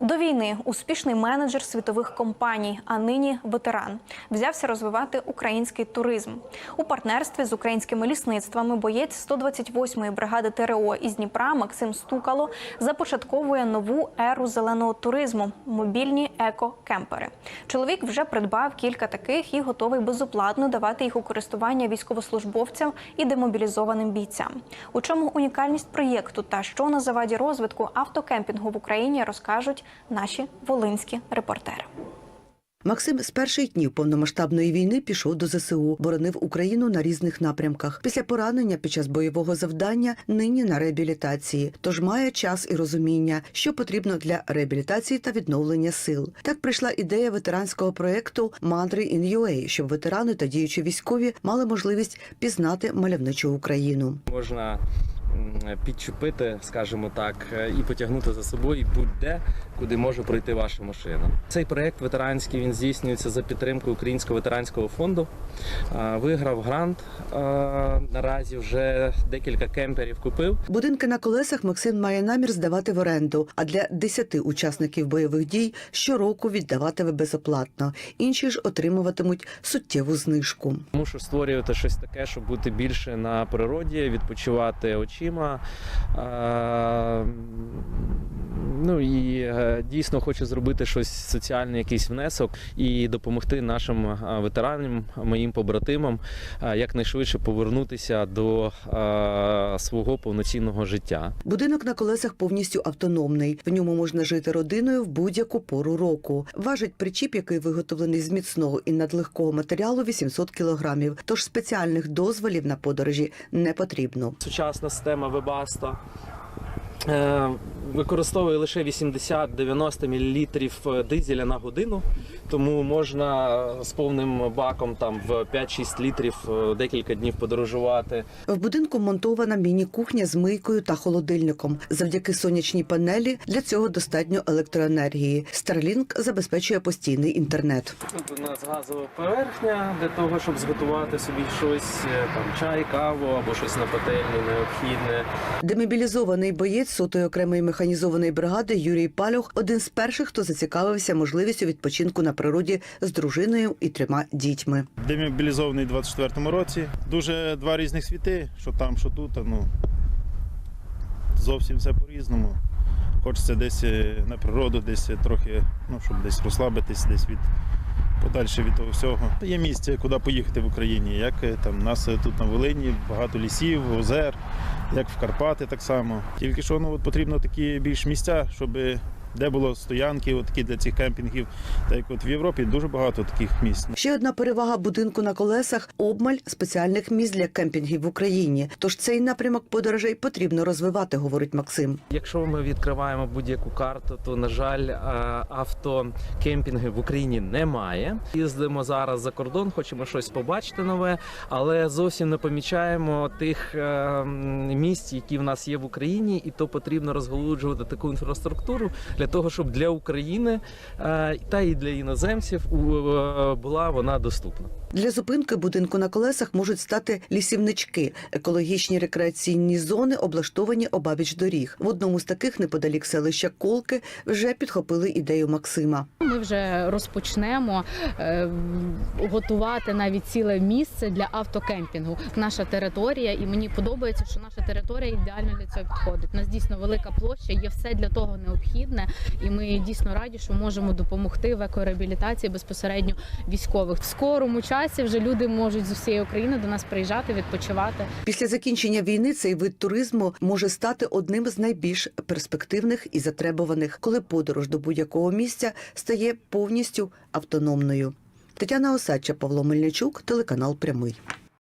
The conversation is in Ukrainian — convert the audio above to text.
До війни успішний менеджер світових компаній, а нині ветеран, взявся розвивати український туризм у партнерстві з українськими лісництвами. Боєць 128-ї бригади ТРО із Дніпра Максим Стукало започатковує нову еру зеленого туризму мобільні еко-кемпери. Чоловік вже придбав кілька таких і готовий безоплатно давати їх у користування військовослужбовцям і демобілізованим бійцям. У чому унікальність проєкту та що на заваді розвитку автокемпінгу в Україні розкажуть наші волинські репортери. Максим з перших днів повномасштабної війни пішов до ЗСУ, боронив Україну на різних напрямках. Після поранення під час бойового завдання нині на реабілітації. Тож має час і розуміння, що потрібно для реабілітації та відновлення сил. Так прийшла ідея ветеранського проєкту Мандри in UA, щоб ветерани та діючі військові мали можливість пізнати мальовничу Україну. можна підчепити, скажімо так, е, і потягнути за собою будь-де, куди може пройти ваша машина. Цей проект ветеранський він здійснюється за підтримкою Українського ветеранського фонду. Е, Виграв грант. е, Наразі вже декілька кемперів купив. Будинки на колесах Максим має намір здавати в оренду, а для 10 учасників бойових дій щороку віддаватиме безоплатно. Інші ж отримуватимуть суттєву знижку. Мушу створювати щось таке, щоб бути більше на природі, відпочивати очима. Ну і е, дійсно хочу зробити щось соціальний якийсь внесок і допомогти нашим е, ветеранам, моїм побратимам е, якнайшвидше повернутися до свого повноцінного життя. Будинок на колесах повністю автономний. В ньому можна жити родиною в будь-яку пору року. Важить причіп, який виготовлений з міцного і надлегкого матеріалу 800 кілограмів. Тож спеціальних дозволів на подорожі не потрібно. Сучасна система Webasto е, Використовує лише 80-90 мл дизеля на годину, тому можна з повним баком там в 5-6 літрів е, декілька днів подорожувати. В будинку монтована міні-кухня з мийкою та холодильником. Завдяки сонячній панелі для цього достатньо електроенергії. Starlink забезпечує постійний інтернет. Тут у нас газова поверхня для того, щоб зготувати собі щось, е, там чай, каву або щось на пательні необхідне. Демобілізований боєць сотої окремої механізованої бригади Юрій Палюх один з перших, хто зацікавився можливістю відпочинку на природі з дружиною і трьома дітьми. демобілізований у 24-му році. Дуже два різних світи, що там, що тут. Ну, зовсім все по-різному. Хочеться десь е, на природу, десь трохи, ну, щоб десь розслабитись, десь від подальше від того всього. Є місце, куди поїхати в Україні. Як е, там у нас е, тут на Волині багато лісів, озер, як в Карпати так само. Тільки що ну, от потрібно такі більш місця, щоб де було стоянки, от такі для цих кемпінгів. Так як от в Європі дуже багато таких місць. Ще одна перевага будинку на колесах обмаль спеціальних місць для кемпінгів в Україні. Тож цей напрямок подорожей потрібно розвивати, говорить Максим. Якщо ми відкриваємо будь-яку карту, то на жаль, е, автокемпінги в Україні немає. Їздимо зараз за кордон, хочемо щось побачити нове, але зовсім не помічаємо тих е, місць, які в нас є в Україні, і то потрібно розголуджувати таку інфраструктуру для того, щоб для України е, та і для іноземців е, була вона доступна. Для зупинки будинку на колесах можуть стати лісівнички, екологічні рекреаційні зони, облаштовані обабіч доріг. В одному з таких неподалік селища Колки вже підхопили ідею Максима. Ми вже розпочнемо е, готувати навіть ціле місце для автокемпінгу. Наша територія, і мені подобається, що наша територія ідеально для цього підходить. У нас дійсно велика площа, є все для того необхідне, і ми дійсно раді, що можемо допомогти в екореабілітації безпосередньо військових. В скорому часі вже люди можуть з усієї України до нас приїжджати, відпочивати. Після закінчення війни цей вид туризму може стати одним з найбільш перспективних і затребуваних, коли подорож до будь-якого місця стає повністю автономною. Тетяна Осадча, Павло Мельничук, телеканал Прямий.